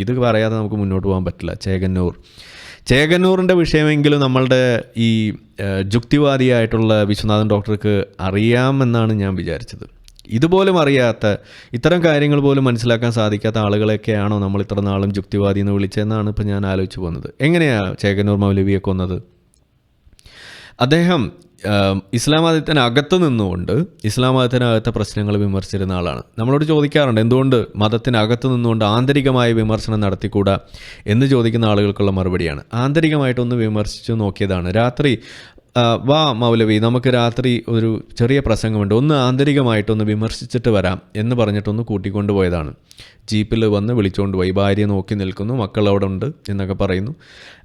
ഇത് പറയാതെ നമുക്ക് മുന്നോട്ട് പോകാൻ പറ്റില്ല. ചേകന്നൂർ. ചേകന്നൂറിന്റെ വിഷയമെങ്കിലും നമ്മളുടെ ഈ ജുക്തിവാദിയായിട്ടുള്ള വിശ്വനാഥൻ ഡോക്ടർക്ക് അറിയാമെന്നാണ് ഞാൻ വിചാരിച്ചത്. ഇതുപോലും അറിയാത്ത ഇത്തരം കാര്യങ്ങൾ പോലും മനസ്സിലാക്കാൻ സാധിക്കാത്ത ആളുകളെയൊക്കെയാണോ നമ്മൾ ഇത്ര നാളും ജുക്തിവാദി എന്ന് വിളിച്ചതെന്നാണ് ഇപ്പോൾ ഞാൻ ആലോചിച്ച് പോകുന്നത്. എങ്ങനെയാണ് ചേകന്നൂർ മൗലവിയെ കൊന്നത്? അദ്ദേഹം ഇസ്ലാം മതത്തിനകത്ത് നിന്നുകൊണ്ട് ഇസ്ലാം മതത്തിനകത്തെ പ്രശ്നങ്ങൾ വിമർശിച്ചിരുന്ന ആളാണ്. നമ്മളോട് ചോദിക്കാറുണ്ട് എന്തുകൊണ്ട് മതത്തിനകത്ത് നിന്നുകൊണ്ട് ആന്തരികമായ വിമർശനം നടത്തിക്കൂടാ? എന്ന് ചോദിക്കുന്ന ആളുകൾക്കുള്ള മറുപടിയാണ്. ആന്തരികമായിട്ടൊന്ന് വിമർശിച്ചു നോക്കിയതാണ്. രാത്രി വാ മൗലവി നമുക്ക് രാത്രി ഒരു ചെറിയ പ്രസംഗമുണ്ട്. ഒന്ന് ആന്തരികമായിട്ടൊന്ന് വിമർശിച്ചിട്ട് വരാം എന്ന് പറഞ്ഞിട്ടൊന്ന് കൂട്ടിക്കൊണ്ടുപോയതാണ് ജീപ്പിൽ വന്ന് വിളിച്ചുകൊണ്ട് പോയി. ഭാര്യ നോക്കി നിൽക്കുന്നു. മക്കൾ അവിടെ ഉണ്ട് എന്നൊക്കെ പറയുന്നു.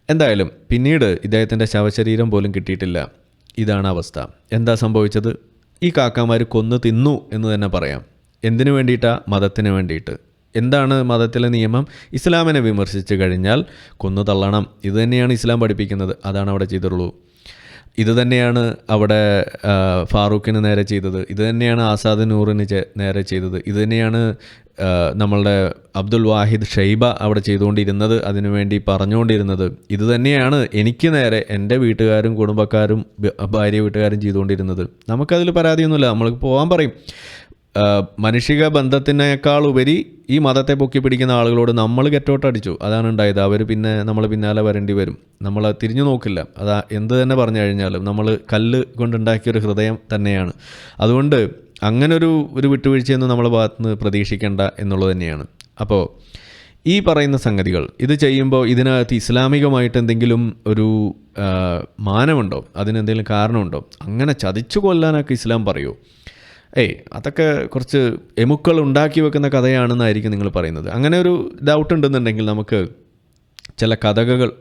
എന്തായാലും പിന്നീട് ഇദ്ദേഹത്തിന്റെ ശവശരീരം പോലും കിട്ടിയിട്ടില്ല. ഇതാണ് അവസ്ഥ. എന്താ സംഭവിച്ചത്? ഈ കാക്കാമാർ കൊന്നു തിന്നു എന്ന് തന്നെ പറയാം. എന്തിനു വേണ്ടിയിട്ടാണ് മതത്തിന് വേണ്ടിയിട്ട്. എന്താണ് മതത്തിലെ നിയമം? ഇസ്ലാമിനെ വിമർശിച്ച് കഴിഞ്ഞാൽ കൊന്നു തള്ളണം. ഇതുതന്നെയാണ് ഇസ്ലാം പഠിപ്പിക്കുന്നത്. അതാണ് അവിടെ ചെയ്തിട്ടുള്ളൂ ഇത് തന്നെയാണ് അവിടെ ഫാറൂഖിന് നേരെ ചെയ്തത്. ഇത് തന്നെയാണ് ആസാദ് നൂറിന് നേരെ ചെയ്തത്. ഇത് തന്നെയാണ് നമ്മളുടെ അബ്ദുൽ വാഹിദ് ഷൈബ അവിടെ ചെയ്തുകൊണ്ടിരുന്നത് അതിനുവേണ്ടി പറഞ്ഞുകൊണ്ടിരുന്നത്. ഇത് തന്നെയാണ് എനിക്ക് നേരെ എന്റെ വീട്ടുകാരും കുടുംബക്കാരും ഭാര്യ വീട്ടുകാരും ചെയ്തുകൊണ്ടിരുന്നത്. നമുക്കതിൽ പരാതിയൊന്നുമില്ല. നമ്മൾ പോകാൻ പറയും. മാനുഷിക ബന്ധത്തിനേക്കാൾ ഉപരി ഈ മതത്തെ പൊക്കി പിടിക്കുന്ന ആളുകളോട് നമ്മൾ കെട്ടോട്ടടിച്ചു. അതാണ് ഉണ്ടായത്. അവർ പിന്നെ നമ്മൾ പിന്നാലെ വരേണ്ടി വരും. നമ്മൾ തിരിഞ്ഞു നോക്കില്ല. അതാ എന്ത് തന്നെ പറഞ്ഞു കഴിഞ്ഞാലും നമ്മൾ കല്ല് കൊണ്ടുണ്ടാക്കിയൊരു ഹൃദയം തന്നെയാണ്. അതുകൊണ്ട് അങ്ങനൊരു ഒരു വിട്ടുവീഴ്ചയൊന്നും നമ്മളെ ഭാഗത്ത് നിന്ന് പ്രതീക്ഷിക്കേണ്ട എന്നുള്ളത് തന്നെയാണ്. അപ്പോൾ ഈ പറയുന്ന സംഗതികൾ ഇത് ചെയ്യുമ്പോൾ ഇതിനകത്ത് ഇസ്ലാമികമായിട്ട് എന്തെങ്കിലും ഒരു മാനമുണ്ടോ? അതിനെന്തെങ്കിലും കാരണമുണ്ടോ? അങ്ങനെ ചതിച്ചു കൊല്ലാനൊക്കെ ഇസ്ലാം പറയുമോ ഏയ് അതൊക്കെ കുറച്ച് എമുക്കൾ ഉണ്ടാക്കി വെക്കുന്ന കഥയാണെന്നായിരിക്കും നിങ്ങൾ പറയുന്നത്. അങ്ങനെ ഒരു ഡൗട്ട് ഉണ്ടെന്നുണ്ടെങ്കിൽ നമുക്ക് ചില കഥകൾ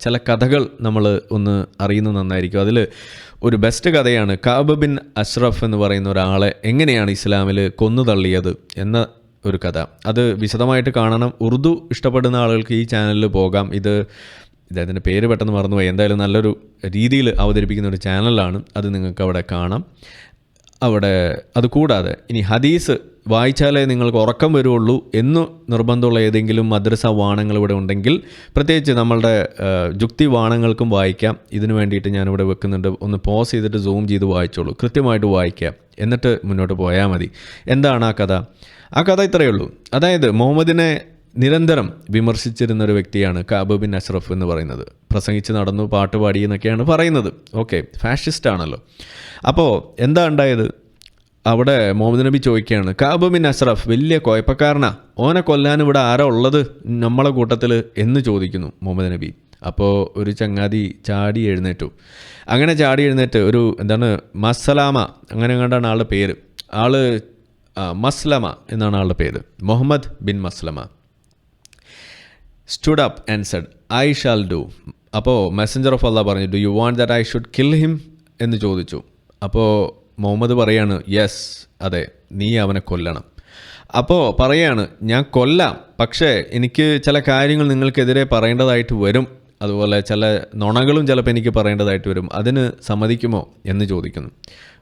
ചില കഥകൾ നമ്മൾ ഒന്ന് അറിയുന്നത് നന്നായിരിക്കും. അതിൽ ഒരു ബെസ്റ്റ് കഥയാണ് കാബ ബിൻ അഷ്റഫ് എന്ന് പറയുന്ന ഒരാളെ എങ്ങനെയാണ് ഇസ്ലാമിൽ കൊന്നു തള്ളിയത് എന്ന ഒരു കഥ. അത് വിശദമായിട്ട് കാണണം. ഉറുദു ഇഷ്ടപ്പെടുന്ന ആളുകൾക്ക് ഈ ചാനലിൽ പോകാം. ഇത് ഇദ്ദേഹത്തിന്റെ പേര് പെട്ടെന്ന് മറന്നുപോയി. എന്തായാലും നല്ലൊരു രീതിയിൽ അവതരിപ്പിക്കുന്ന ഒരു ചാനലാണ് അത് നിങ്ങൾക്ക് അവിടെ കാണാം. അവിടെ അത് കൂടാതെ ഇനി ഹദീസ് വായിച്ചാലേ നിങ്ങൾക്ക് ഉറക്കം വരുള്ളൂ എന്ന് നിർബന്ധമുള്ള ഏതെങ്കിലും മദ്രസ വാണങ്ങൾ ഇവിടെ ഉണ്ടെങ്കിൽ പ്രത്യേകിച്ച് നമ്മളുടെ ജുക്തി വാണങ്ങൾക്കും വായിക്കാം. ഇതിനു വേണ്ടിയിട്ട് ഞാനിവിടെ വെക്കുന്നുണ്ട്. ഒന്ന് പോസ് ചെയ്തിട്ട് സൂം ചെയ്ത് വായിച്ചോളൂ. കൃത്യമായിട്ട് വായിക്കാം എന്നിട്ട് മുന്നോട്ട് പോയാൽ മതി. എന്താണ് ആ കഥ? ആ കഥ ഇത്രയേ ഉള്ളൂ. അതായത് മുഹമ്മദിനെ നിരന്തരം വിമർശിച്ചിരുന്ന ഒരു വ്യക്തിയാണ് കാബ് ബിൻ അഷ്റഫ് എന്ന് പറയുന്നത്. പ്രസംഗിച്ച് നടന്നു പാട്ട് പാടി എന്നൊക്കെയാണ് പറയുന്നത്. ഓക്കെ ഫാഷിസ്റ്റ് ആണല്ലോ. അപ്പോൾ എന്താ ഉണ്ടായത്? അവിടെ മുഹമ്മദ് നബി ചോദിക്കുകയാണ് കാബ് ബിൻ അഷ്റഫ് വലിയ കുഴപ്പക്കാരനാ ഓനെ കൊല്ലാൻ ഇവിടെ ആരാ ഉള്ളത്? നമ്മളെ കൂട്ടത്തിൽ എന്ന് ചോദിക്കുന്നു മുഹമ്മദ് നബി. അപ്പോൾ ഒരു ചങ്ങാതി ചാടി എഴുന്നേറ്റു. അങ്ങനെ ചാടി എഴുന്നേറ്റ് ഒരു എന്താണ് മസലാമ അങ്ങനെ കണ്ടാണ് ആളുടെ പേര്. ആൾ മസ്ലമ എന്നാണ് ആളുടെ പേര്. Muhammad bin Maslama. Stood up and said I shall do അപ്പോൾ മെസ്സഞ്ചർ ഓഫ് അല്ല പറഞ്ഞു do you want that I should kill him എന്ന് ചോദിച്ചു. അപ്പോൾ മുഹമ്മദ് പറയാണ് യെസ് അതെ നീ അവനെ കൊല്ലണം. അപ്പോൾ പറയാണ് ഞാൻ കൊല്ലാം പക്ഷേ എനിക്ക് ചില കാര്യങ്ങൾ നിങ്ങൾക്കെതിരെ പറയേണ്ടതായിട്ട് വരും. അതുപോലെ ചില നുണകളും ചിലപ്പോൾ എനിക്ക് പറയേണ്ടതായിട്ട് വരും. അതിന് സമ്മതിക്കുമോ? എന്ന് ചോദിക്കുന്നു.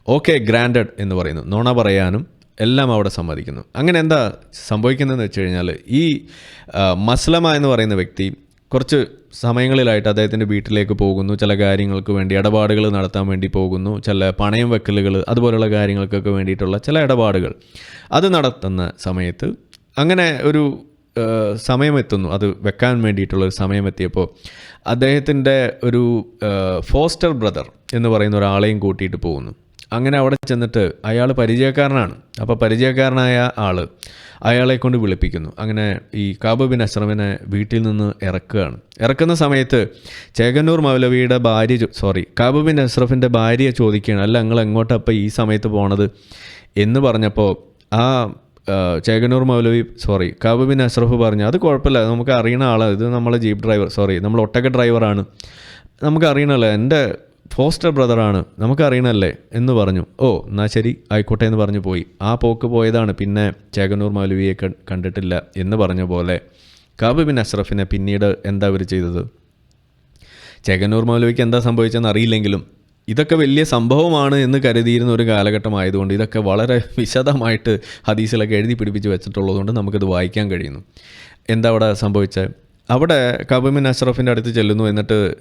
ഓക്കെ ഗ്രാൻഡഡ് എന്ന് പറയുന്നു. നുണ പറയാനും എല്ലാം അവിടെ സമ്മതിക്കുന്നു. അങ്ങനെ എന്താ സംഭവിക്കുന്നതെന്ന് വെച്ച് കഴിഞ്ഞാൽ ഈ മസ്ലമ എന്ന് പറയുന്ന വ്യക്തി കുറച്ച് സമയങ്ങളിലായിട്ട് അദ്ദേഹത്തിന്റെ വീട്ടിലേക്ക് പോകുന്നു. ചില കാര്യങ്ങൾക്ക് വേണ്ടി ഇടപാടുകൾ നടത്താൻ വേണ്ടി പോകുന്നു. ചില പണയം വെക്കലുകൾ അതുപോലുള്ള കാര്യങ്ങൾക്കൊക്കെ വേണ്ടിയിട്ടുള്ള ചില ഇടപാടുകൾ അത് നടത്തുന്ന സമയത്ത് അങ്ങനെ ഒരു സമയമെത്തുന്നു. അത് വെക്കാൻ വേണ്ടിയിട്ടുള്ള ഒരു സമയമെത്തിയപ്പോൾ അദ്ദേഹത്തിന്റെ ഒരു ഫോസ്റ്റർ ബ്രദർ എന്ന് പറയുന്ന ഒരാളെയും കൂട്ടിയിട്ട് പോകുന്നു. അങ്ങനെ അവിടെ ചെന്നിട്ട് അയാൾ പരിചയക്കാരനാണ്. അപ്പോൾ പരിചയക്കാരനായ ആൾ അയാളെ കൊണ്ട് വിളിപ്പിക്കുന്നു. അങ്ങനെ ഈ കാബ് ബിൻ അശ്രമിനെ വീട്ടിൽ നിന്ന് ഇറക്കുകയാണ്. ഇറക്കുന്ന സമയത്ത് ചേകന്നൂർ മൗലവിയുടെ ഭാര്യ സോറി കാബ് ബിൻ അഷ്റഫിന്റെ ഭാര്യ ചോദിക്കുകയാണ് അല്ല നിങ്ങൾ എങ്ങോട്ടപ്പോൾ ഈ സമയത്ത് പോണത്? എന്ന് പറഞ്ഞപ്പോൾ ആ Chekannur Maulavi sorry Kab bin Ashraf പറഞ്ഞു അത് കുഴപ്പമില്ല നമുക്ക് അറിയണ ആളാണ് ഇത് നമ്മളെ ജീപ്പ് ഡ്രൈവർ സോറി നമ്മൾ ഒട്ടക ഡ്രൈവറാണ്. നമുക്ക് അറിയണമല്ലോ എന്റെ ഫോസ്റ്റർ ബ്രദറാണ് നമുക്കറിയണല്ലേ? എന്ന് പറഞ്ഞു. ഓ എന്നാൽ ശരി ആയിക്കോട്ടെ എന്ന് പറഞ്ഞു പോയി. ആ പോക്ക് പോയതാണ്. പിന്നെ ചേകന്നൂർ മൗലവിയെ കണ്ടിട്ടില്ല എന്ന് പറഞ്ഞ പോലെ കാബ് ബിൻ അഷ്റഫിനെ പിന്നീട് എന്താ അവർ ചെയ്തത്? ചേകന്നൂർ മൗലവിക്ക് എന്താ സംഭവിച്ചതെന്ന് അറിയില്ലെങ്കിലും ഇതൊക്കെ വലിയ സംഭവമാണ് എന്ന് കരുതിയിരുന്ന ഒരു കാലഘട്ടമായതുകൊണ്ട് ഇതൊക്കെ വളരെ വിശദമായിട്ട് ഹദീസിലൊക്കെ എഴുതി പിടിപ്പിച്ച് വെച്ചിട്ടുള്ളതുകൊണ്ട് നമുക്കിത് വായിക്കാൻ കഴിയുന്നു. എന്താ അവിടെ സംഭവിച്ചത്? അവിടെ കബിമിൻ അഷ്റഫിന്റെ അടുത്ത് ചെല്ലുന്നു എന്നിട്ട്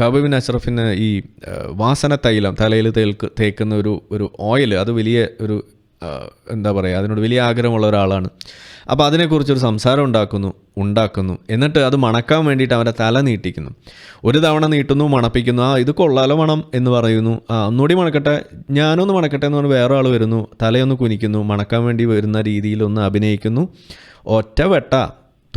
കബിമിൻ അഷ്റഫിന് ഈ വാസന തൈലം തലയിൽ തേൽക്ക് തേക്കുന്ന ഒരു ഒരു ഓയിൽ അത് വലിയ ഒരു എന്താ പറയുക അതിനോട് വലിയ ആഗ്രഹമുള്ള ഒരാളാണ്. അപ്പോൾ അതിനെക്കുറിച്ചൊരു സംസാരം ഉണ്ടാക്കുന്നു ഉണ്ടാക്കുന്നു. എന്നിട്ട് അത് മണക്കാൻ വേണ്ടിയിട്ട് അവന്റെ തല നീട്ടിക്കുന്നു. ഒരു തവണ നീട്ടുന്നു മണപ്പിക്കുന്നു. ആ ഇത് കൊള്ളാലോ മണം എന്ന് പറയുന്നു. ആ ഒന്നുകൂടി മണക്കട്ടെ ഞാനൊന്ന് മണക്കട്ടെ എന്ന് പറഞ്ഞ് വേറെ ആൾ വരുന്നു. തലയൊന്ന് കുനിക്കുന്നു മണക്കാൻ വേണ്ടി വരുന്ന രീതിയിലൊന്ന് അഭിനയിക്കുന്നു. ഒറ്റ വെട്ട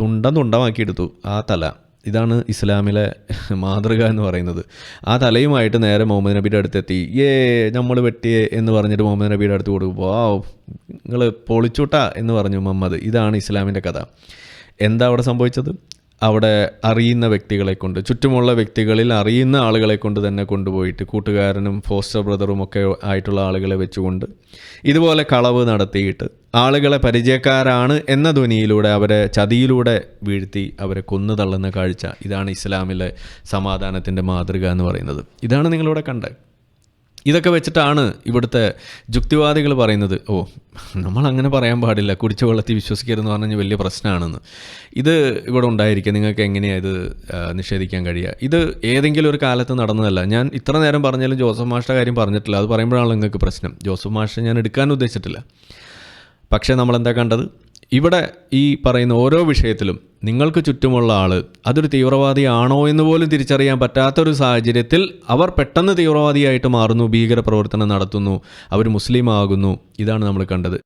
തുണ്ടം തുണ്ടമാക്കിയെടുത്തു. ആ തല. ഇതാണ് ഇസ്ലാമിലെ മാതൃക എന്ന് പറയുന്നത്. ആ തലയുമായിട്ട് നേരെ മുഹമ്മദ് നബിയുടെ അടുത്തെത്തി. ഏ നമ്മൾ വെട്ടിയേ എന്ന് പറഞ്ഞിട്ട് മുഹമ്മദ് നബിയുടെ അടുത്ത് കൊടുക്കുമ്പോൾ ആ നിങ്ങൾ പൊളിച്ചുട്ടാ എന്ന് പറഞ്ഞു മുഹമ്മദ്. ഇതാണ് ഇസ്ലാമിന്റെ കഥ. എന്താ അവിടെ സംഭവിച്ചത്? അവിടെ അറിയുന്ന വ്യക്തികളെ കൊണ്ട് ചുറ്റുമുള്ള വ്യക്തികളിൽ അറിയുന്ന ആളുകളെ കൊണ്ട് തന്നെ കൊണ്ടുപോയിട്ട് കൂട്ടുകാരനും ഫോസ്റ്റർ ബ്രദറും ഒക്കെ ആയിട്ടുള്ള ആളുകളെ വെച്ചുകൊണ്ട് ഇതുപോലെ കളവ് നടത്തിയിട്ട് ആളുകളെ പരിചയക്കാരാണ് എന്ന ധ്വനിയിലൂടെ അവരെ ചതിയിലൂടെ വീഴ്ത്തി അവരെ കൊന്നു തള്ളുന്ന കാഴ്ച ഇതാണ് ഇസ്ലാമിലെ സമാധാനത്തിന്റെ മാതൃക എന്ന് പറയുന്നത്. ഇതാണ് നിങ്ങളിവിടെ കണ്ടത്. ഇതൊക്കെ വെച്ചിട്ടാണ് ഇവിടുത്തെ യുക്തിവാദികൾ പറയുന്നത് ഓ നമ്മൾ അങ്ങനെ പറയാൻ പാടില്ല കുടിച്ച വെള്ളത്തിൽ വിശ്വസിക്കരുതെന്ന് പറഞ്ഞാൽ വലിയ പ്രശ്നമാണെന്ന്. ഇത് ഇവിടെ ഉണ്ടായിരിക്കുക നിങ്ങൾക്ക് എങ്ങനെയാണ് ഇത് നിഷേധിക്കാൻ കഴിയുക? ഇത് ഏതെങ്കിലും ഒരു കാലത്ത് നടന്നതല്ല. ഞാൻ ഇത്ര നേരം പറഞ്ഞാലും ജോസഫ് മാഷ്ട കാര്യം പറഞ്ഞിട്ടില്ല. അത് പറയുമ്പോഴാണ് നിങ്ങൾക്ക് പ്രശ്നം. ജോസഫ് മാഷ ഞാൻ എടുക്കാൻ ഉദ്ദേശിച്ചിട്ടില്ല. പക്ഷേ നമ്മൾ എന്താ കണ്ടത്? ഇവിടെ ഈ പറയുന്ന ഓരോ വിഷയത്തിലും നിങ്ങൾക്ക് ചുറ്റുമുള്ള ആൾ അതൊരു തീവ്രവാദിയാണോ എന്ന് പോലും തിരിച്ചറിയാൻ പറ്റാത്തൊരു സാഹചര്യത്തിൽ അവർ പെട്ടെന്ന് തീവ്രവാദിയായിട്ട് മാറുന്നു ഭീകര പ്രവർത്തനം നടത്തുന്നു അവർ മുസ്ലിം ആകുന്നു ഇതാണ് നമ്മൾ കണ്ടത്.